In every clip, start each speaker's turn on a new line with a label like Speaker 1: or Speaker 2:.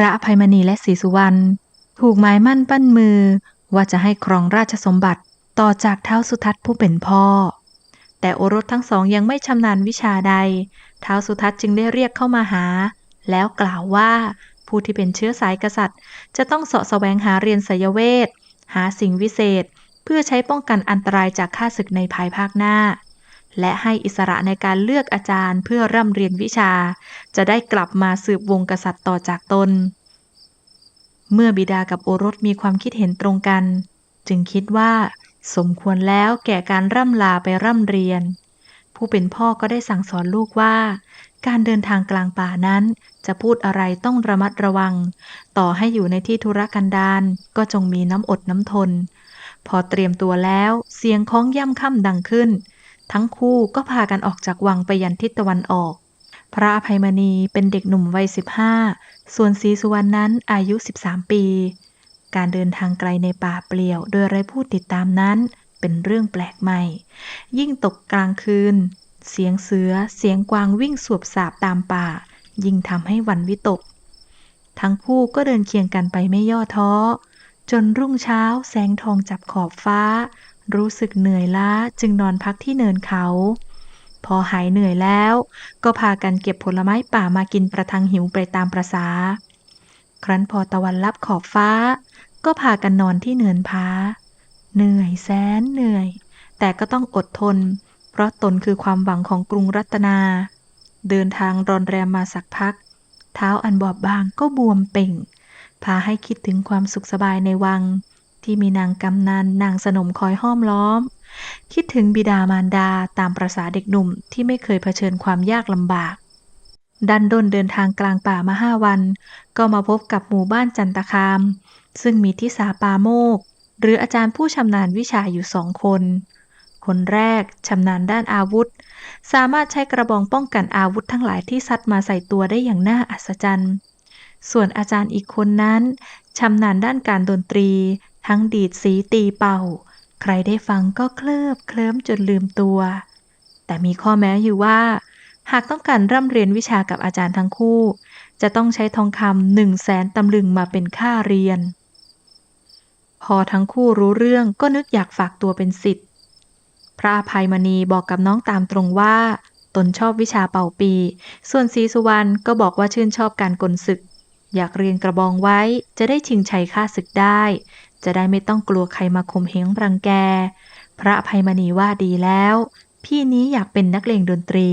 Speaker 1: ระอภัยมณีและศรีสุวรรณถูกหมายมั่นปั้นมือว่าจะให้ครองราชสมบัติต่อจากเท้าสุทัศน์ผู้เป็นพ่อ แต่โอรสทั้งสองยังไม่ชำนาญวิชาใด เท้าสุทัศน์จึงได้เรียกเข้ามาหา แล้วกล่าวว่าผู้ที่เป็นเชื้อสายกษัตริย์ จะต้องเสาะแสวงหาเรียนไสยเวทหาสิ่งวิเศษ เพื่อใช้ป้องกันอันตรายจากข้าศึกในภายภาคหน้า และให้อิสระในการเลือกอาจารย์เพื่อร่ำเรียนวิชา จะได้กลับมาสืบวงกษัตริย์ต่อจากตน เมื่อบิดากับโอรสมีความคิดเห็นตรงกัน จึงคิดว่า สมควรแล้วแก่การร่ำลาไปร่ำเรียน ผู้เป็นพ่อก็ได้สั่งสอนลูกว่า การเดินทางกลางป่านั้น จะพูดอะไรต้องระมัดระวัง ต่อให้อยู่ในที่ธุรกันดารก็จงมีน้ำอดน้ำทน พอเตรียมตัวแล้วเสียงของย่ำค่ำดังขึ้น ทั้งคู่ก็พากันออกจากวังไปยันทิศตะวันออก พระอภัยมณีเป็นเด็กหนุ่มวัยสิบห้าส่วนศรีสุวรรณนั้นอายุ 13 ปี การเดินทางไกลในป่าเปลี่ยว โดยไร้ผู้ติดตามนั้นเป็นเรื่องแปลกใหม่ ยิ่งตกกลางคืน เสียงเสือ เสียงกวางวิ่งสวบสาบตามป่า ยิ่งทำให้วันวิตก ทั้งคู่ก็เดินเคียงกันไปไม่ย่อท้อ จนรุ่งเช้าแสงทองจับขอบฟ้า รู้สึกเหนื่อยล้าจึงนอนพักที่เนินเขา พอหายเหนื่อยแล้ว ก็พากันเก็บผลไม้ป่ามากินประทังหิวไปตามประษา ครั้นพอตะวันลับขอบฟ้า ก็พากันนอนที่เนินพาเหนื่อยแสนเหนื่อย แต่ก็ต้องอดทน เพราะตนคือความหวังของกรุงรัตนา เดินทางรอนแรมมาสักพัก เท้าอันบอบบางก็บวมเป่ง พาให้คิดถึงความสุขสบายในวัง ที่มีนางกำนันนางสนมคอยห้อมล้อม คิดถึงบิดามารดาตามประษาเด็กหนุ่มที่ไม่เคยเผชิญความยากลำบาก ดันดนเดินทางกลางป่ามาห้าวัน ก็มาพบกับหมู่บ้านจันตคาม ซึ่งมีทิสาปาโมก หรืออาจารย์ผู้ชำนาญวิชาอยู่สองคน คนแรกชำนาญด้านอาวุธ สามารถใช้กระบองป้องกันอาวุธทั้งหลายที่ซัดมาใส่ตัวได้อย่างน่าอัศจรรย์ส่วนอาจารย์อีกคนนั้นชำนาญด้านการดนตรี ทั้งดีดสีตีเป่า ใครได้ฟังก็เคลิบเคลิ้มจนลืมตัว แต่มีข้อแม้อยู่ว่า หากต้องการร่ำเรียนวิชากับอาจารย์ทั้งคู่ จะต้องใช้ทองคำหนึ่งแสนตำลึงมาเป็นค่าเรียน พอทั้งคู่รู้เรื่องก็นึกอยากฝากตัวเป็นสิทธิ์พระอภัยมณีบอกกับน้องตามตรงว่า ตนชอบวิชาเป่าปี ส่วนศรีสุวรรณก็บอกว่าชื่นชอบการกลศึก อยากเรียนกระบองไว้จะได้ชิงชัยฆ่าศึกได้ จะได้ไม่ต้องกลัวใครมาข่มเหงรังแก พระอภัยมณีว่าดีแล้ว พี่นี้อยากเป็นนักเลงดนตรี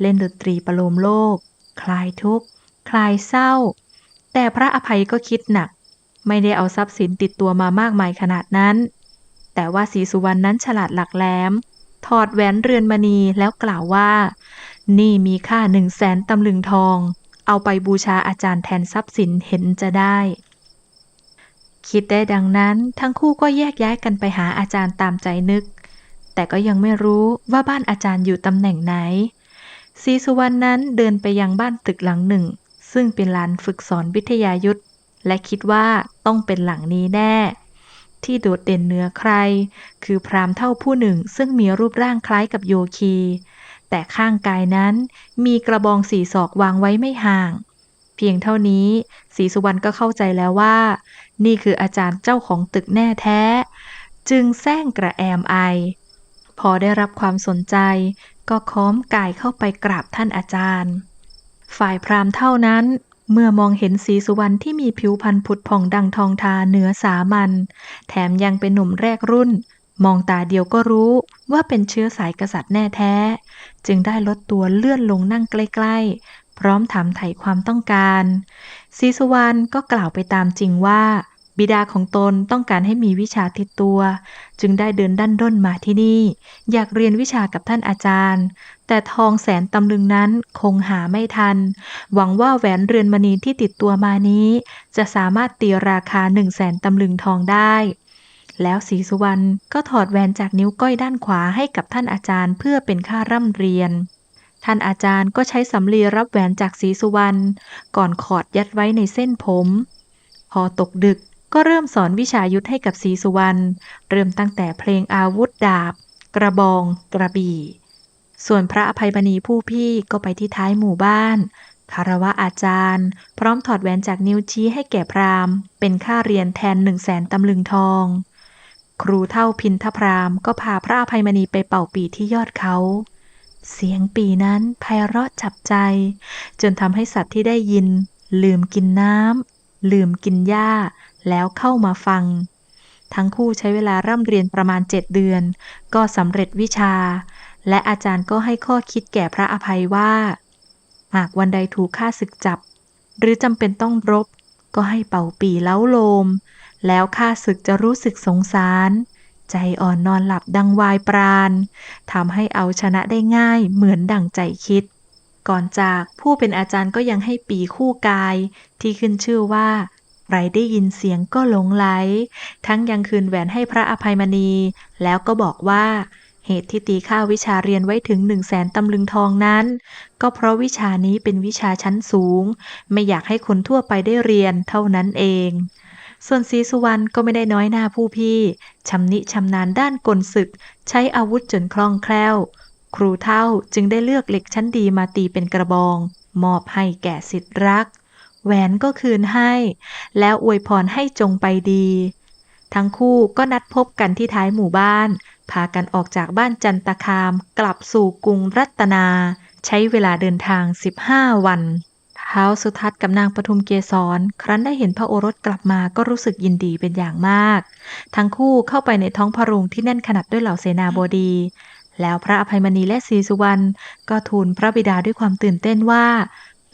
Speaker 1: เล่นดนตรีประโลมโลก คลายทุกข์ คลายเศร้า แต่พระอภัยก็คิดหนัก ไม่ได้เอาทรัพย์สินติดตัวมามากมายขนาดนั้น แต่ว่าศรีสุวรรณนั้นฉลาดหลักแหลม ถอดแหวนเรือนมณีแล้วกล่าวว่า นี่มีค่าหนึ่งแสนตำลึงทอง เอาไปบูชาอาจารย์แทนทรัพย์สินเห็นจะได้ คิดได้ดังนั้นทั้งคู่ก็แยกย้ายกันไปหาอาจารย์ตามใจนึก แต่ก็ยังไม่รู้ว่าบ้านอาจารย์อยู่ตำแหน่งไหนศรีสุวรรณนั้นเดินไปยังบ้านตึกหลังหนึ่ง ซึ่งเป็นลานฝึกสอนวิทยายุทธและคิดว่าต้องเป็นหลังนี้แน่ ที่โดดเด่นเหนือใคร คือพรามเท่าผู้หนึ่งซึ่งมีรูปร่างคล้ายกับโยคี แต่ข้างกายนั้นมีกระบองสีศอกวางไว้ไม่ห่าง เพียงเท่านี้ศรีสุวรรณก็เข้าใจแล้วว่า นี่คืออาจารย์เจ้าของตึกแน่แท้ จึงแซงกระแอมไอ พอได้รับความสนใจ ก็ค้อมกายเข้าไปกราบท่านอาจารย์ ฝ่ายพราหมณ์เท่านั้นเมื่อมองเห็นศรีสุวรรณที่มีผิวพรรณผุดผ่องดังทองทาเหนือสามัญแถมยังเป็นหนุ่มแรกรุ่น มองตาเดียวก็รู้ว่าเป็นเชื้อสายกษัตริย์แน่แท้ จึงได้ลดตัวเลื่อนลงนั่งใกล้ๆ พร้อมถามไถ่ความต้องการศรีสุวรรณก็กล่าวไปตามจริงว่า บิดาของตนต้องการให้มีวิชาติดตัว จึงได้เดินดันด้นมาที่นี่ อยากเรียนวิชากับท่านอาจารย์ แต่ทองแสนตำลึงนั้นคงหาไม่ทัน หวังว่าแหวนเรือนมณีที่ติดตัวมานี้ จะสามารถตีราคาหนึ่งแสนตำลึงทองได้แล้วศรีสุวรรณก็ถอดแหวนจากนิ้วก้อยด้านขวาให้กับท่านอาจารย์เพื่อเป็นค่าร่ำเรียน ท่านอาจารย์ก็ใช้สำลีรับแหวนจากศรีสุวรรณก่อนขอดยัดไว้ในเส้นผม พอตกดึกก็เริ่มสอนวิชายุทธให้กับศรีสุวรรณเริ่มตั้งแต่เพลงอาวุธดาบ กระบอง กระบี่ ส่วนพระอภัยมณีผู้พี่ก็ไปที่ท้ายหมู่บ้านคารวะอาจารย์ พร้อมถอดแหวนจากนิ้วชี้ให้แก่พราหมณ์ เป็นค่าเรียนแทนหนึ่งแสนตำลึงทอง ครูเท่าพินทพรามก็พาพระอภัยมณีไปเป่าปีที่ยอดเขา เสียงปีนั้นไพเราะจับใจ จนทำให้สัตว์ที่ได้ยิน ลืมกินน้ำลืมกินหญ้า แล้วเข้ามาฟัง ทั้งคู่ใช้เวลาร่ำเรียนประมาณเจ็ดเดือน ก็สำเร็จวิชา และอาจารย์ก็ให้ข้อคิดแก่พระอภัยว่า หากวันใดถูกข้าศึกจับ หรือจำเป็นต้องรบ ก็ให้เป่าปีเล้าโลม แล้วข้าศึกจะรู้สึกสงสาร ใจอ่อนนอนหลับดังวายปราณทำให้เอาชนะได้ง่ายเหมือนดั่งใจคิด ก่อนจากผู้เป็นอาจารย์ก็ยังให้ปีคู่กาย ที่ขึ้นชื่อว่าใครได้ยินเสียงก็หลงไหล ทั้งยังคืนแหวนให้พระอภัยมณี แล้วก็บอกว่าเหตุที่ตีค่าวิชาเรียนไว้ถึงหนึ่งแสนตำลึงทองนั้น ก็เพราะวิชานี้เป็นวิชาชั้นสูง ไม่อยากให้คนทั่วไปได้เรียนเท่านั้นเอง ส่วนศรีสุวรรณก็ไม่ได้น้อยหน้าผู้พี่ชำนิชำนาญด้านกลศึก ใช้อาวุธจนคล่องแคล่ว ครูเท่าจึงได้เลือกเหล็กชั้นดีมาตีเป็นกระบอง มอบให้แก่สิทธิรัก แหวนก็คืนให้ แล้วอวยพรให้จงไปดี ทั้งคู่ก็นัดพบกันที่ท้ายหมู่บ้าน พากันออกจากบ้านจันตคาม กลับสู่กรุงรัตนา ใช้เวลาเดินทาง 15 วัน ท้าวสุทัศน์กับนางปทุมเกษร ครั้นได้เห็นพระโอรสกลับมาก็รู้สึกยินดีเป็นอย่างมาก ทั้งคู่เข้าไปในท้องพระโรงที่แน่นขนาดด้วยเหล่าเสนาบดี แล้วพระอภัยมณีและศรีสุวรรณก็ทูลพระบิดาด้วยความตื่นเต้นว่า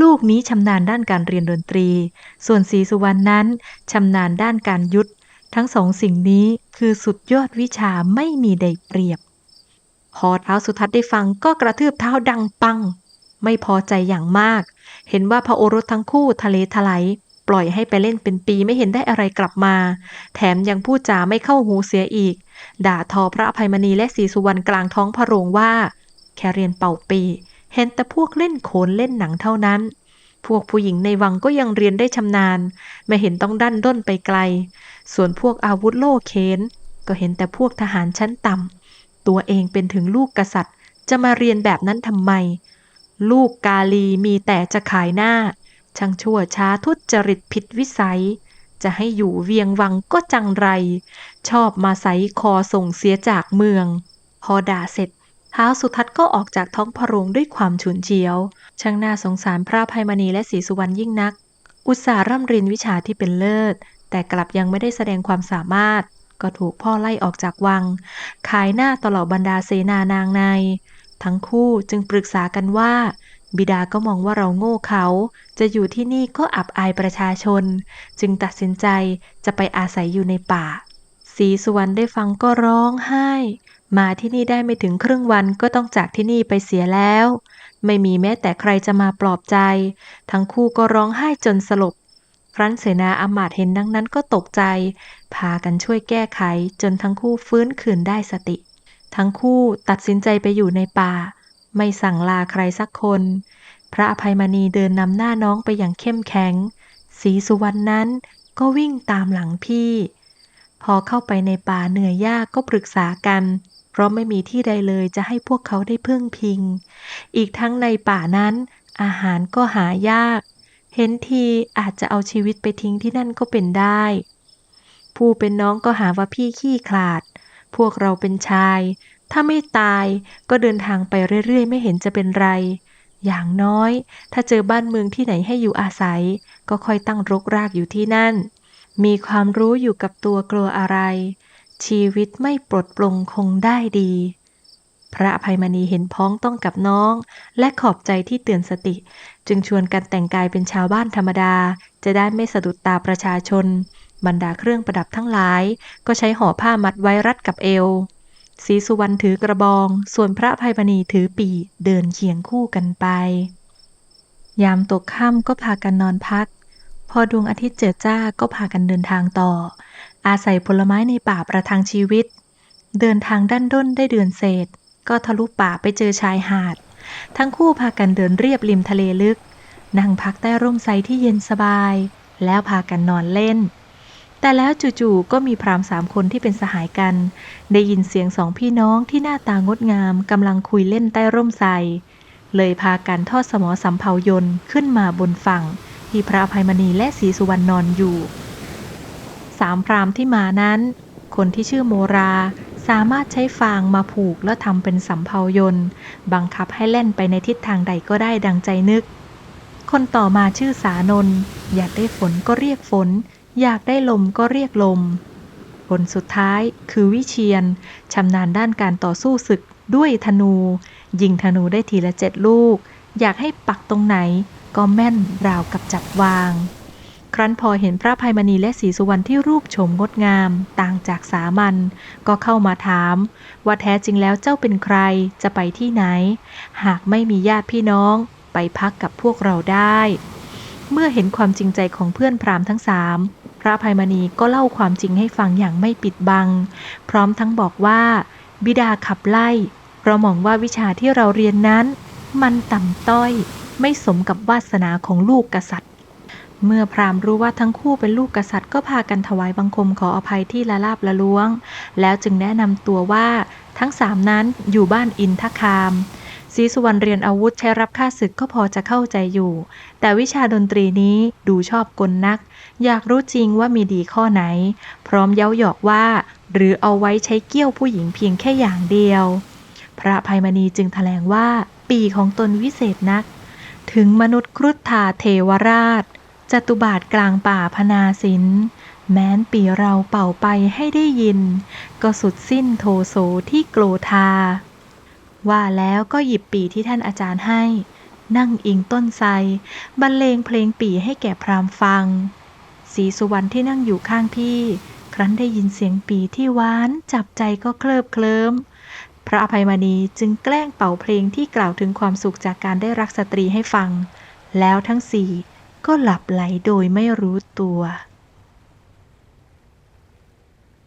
Speaker 1: ลูกนี้ชำนาญด้านการเรียนดนตรี ส่วนศรีสุวรรณนั้นชำนาญด้านการยุทธทั้งสองสิ่งนี้คือสุดยอดวิชาไม่มีใดเปรียบ พอเท้าสุทัศน์ได้ฟังก็กระทืบเท้าดังปัง ไม่พอใจอย่างมาก เห็นว่าพระโอรสทั้งคู่ทะเลทลายปล่อยให้ไปเล่นเป็นปีไม่เห็นได้อะไรกลับมา แถมยังพูดจาไม่เข้าหูเสียอีก ด่าทอพระอภัยมณีและศรีสุวรรณกลางท้องพระโรงว่า แค่เรียนเป่าปี เห็นแต่พวกเล่นโขนเล่นหนังเท่านั้น พวกผู้หญิงในวังก็ยังเรียนได้ชำนาญ ไม่เห็นต้องดันด้นไปไกล ส่วนพวกอาวุธโล่เคนก็เห็นแต่พวกทหารชั้นต่ำตัวเองเป็นถึงลูกกษัตริย์ จะมาเรียนแบบนั้นทำไม ลูกกาลีมีแต่จะขายหน้า ช่างชั่วช้าทุจริตผิดวิสัย จะให้อยู่เวียงวังก็จังไร ชอบมาใสคอส่งเสียจากเมือง พอด่าเสร็จท้าวสุทัศน์ก็ออกจากท้องพระโรงด้วยความฉุนเฉียว ช่างน่าสงสารพระภัยมณีและศรีสุวรรณยิ่งนัก อุตส่าห์ร่ำเรียนวิชาที่เป็นเลิศ แต่กลับยังไม่ได้แสดงความสามารถ ก็ถูกพ่อไล่ออกจากวัง ขายหน้าตลอดบรรดาเสนานางใน ทั้งคู่จึงปรึกษากันว่า บิดาก็มองว่าเราโง่เขา จะอยู่ที่นี่ก็อับอายประชาชน จึงตัดสินใจจะไปอาศัยอยู่ในป่าศรีสุวรรณได้ฟังก็ร้องไห้ มาที่นี่ได้ไม่ถึงครึ่งวันก็ต้องจากที่นี่ไปเสียแล้ว ไม่มีแม้แต่ใครจะมาปลอบใจ ทั้งคู่ก็ร้องไห้จนสลบครั้นเสนาอามาตเห็นดังนั้นก็ตกใจ พากันช่วยแก้ไขจนทั้งคู่ฟื้นคืนได้สติ ทั้งคู่ตัดสินใจไปอยู่ในป่า ไม่สั่งลาใครสักคน พระอภัยมณีเดินนำหน้าน้องไปอย่างเข้มแข็งศรีสุวรรณนั้นก็วิ่งตามหลังพี่ พอเข้าไปในป่าเหนื่อยยากก็ปรึกษากัน เพราะไม่มีที่ใดเลยจะให้พวกเขาได้พึ่งพิง อีกทั้งในป่านั้นอาหารก็หายาก เห็นทีอาจจะเอาชีวิตไปทิ้งที่นั่นก็เป็นได้ ผู้เป็นน้องก็หาว่าพี่ขี้ขลาด พวกเราเป็นชาย ถ้าไม่ตายก็เดินทางไปเรื่อยๆ ไม่เห็นจะเป็นไร อย่างน้อย ถ้าเจอบ้านเมืองที่ไหนให้อยู่อาศัย ก็ค่อยตั้งรกรากอยู่ที่นั่น มีความรู้อยู่กับตัวกลัวอะไร ชีวิตไม่ปลดปลงคงได้ดี พระภัยมณีเห็นพ้องต้องกับน้อง และขอบใจที่เตือนสติ จึงชวนกันแต่งกายเป็นชาวบ้านธรรมดา จะได้ไม่สะดุดตาประชาชน บรรดาเครื่องประดับทั้งหลาย ก็ใช้ห่อผ้ามัดไว้รัดกับเอวศรีสุวรรณถือกระบอง ส่วนพระภัยมณีถือปีเดินเคียงคู่กันไป ยามตกค่ำก็พากันนอนพัก พอดวงอาทิตย์เจิดจ้าก็พากันเดินทางต่อ อาศัยผลไม้ในป่าประทังชีวิต เดินทางด้านด้นได้เดือนเศษ ก็ทะลุป่าไปเจอชายหาด ทั้งคู่พากันเดินเรียบริมทะเลลึก นั่งพักใต้ร่มไทรที่เย็นสบาย แล้วพากันนอนเล่น แต่แล้วจู่ๆก็มีพรามสามคนที่เป็นสหายกัน ได้ยินเสียงสองพี่น้องที่หน้าตางดงามกำลังคุยเล่นใต้ร่มไทรเลยพากันทอดสมอสำเภายนขึ้นมาบนฝั่ง ที่พระอภัยมณีและศรีสุวรรณนอนอยู่ สามพรามที่มานั้น คนที่ชื่อโมราสามารถใช้ฟางมาผูกแล้วทำเป็นสำเภายนบังคับให้แล่นไปในทิศทางใดก็ได้ดังใจนึก คนต่อมาชื่อสานน อยากได้ฝนก็เรียกฝน อยากได้ลมก็เรียกลมคนสุดท้ายคือวิเชียนชำนาญด้านการต่อสู้ศึกด้วยธนู ยิงธนูได้ทีละเจ็ดลูก อยากให้ปักตรงไหนก็แม่นราวกับจับวาง ครั้นพอเห็นพระภัยมณีและศรีสุวรรณที่รูปโฉมงดงาม ต่างจากสามัญก็เข้ามาถาม ว่าแท้จริงแล้วเจ้าเป็นใครจะไปที่ไหน หากไม่มีญาติพี่น้องไปพักกับพวกเราได้ เมื่อเห็นความจริงใจของเพื่อนพราหมณ์ทั้งสาม ระภัยมณีก็เล่าความจริงให้ฟังอย่างไม่ปิดบัง พร้อมทั้งบอกว่า บิดาขับไล่เพราะมองว่าวิชาที่เราเรียนนั้น มันต่ำต้อย ไม่สมกับวาสนาของลูกกษัตริย์ เมื่อพราหมณ์รู้ว่าทั้งคู่เป็นลูกกษัตริย์ก็พากันถวายบังคมขออภัยที่ละลาบละล้วง แล้วจึงแนะนำตัวว่าทั้งสามนั้นอยู่บ้านอินทคามศรีสุวรรณเรียนอาวุธใช้รับค่าศึกก็พอจะเข้าใจอยู่ แต่วิชาดนตรีนี้ดูชอบกลนัก อยากรู้จริงว่ามีดีข้อไหน พร้อมเย้าหยอกว่า หรือเอาไว้ใช้เกี้ยวผู้หญิงเพียงแค่อย่างเดียว พระภัยมณีจึงแถลงว่าปีของตนวิเศษนัก ถึงมนุษย์ครุฑธาเทวราชจตุบาทกลางป่าพนาสินแม้นปีเราเป่าไปให้ได้ยิน ก็สุดสิ้นโทโสที่โกรธา ว่าแล้วก็หยิบปีที่ท่านอาจารย์ให้ นั่งอิงต้นไทรบรรเลงเพลงปีให้แก่พรามฟัง ศรีสุวรรณที่นั่งอยู่ข้างพี่ ครั้นได้ยินเสียงปีที่หวาน จับใจก็เคลิบเคลิ้มพระอภัยมณีจึงแกล้งเป่าเพลงที่กล่าวถึงความสุขจากการได้รักสตรีให้ฟัง แล้วทั้งสี่ก็หลับไหลโดยไม่รู้ตัว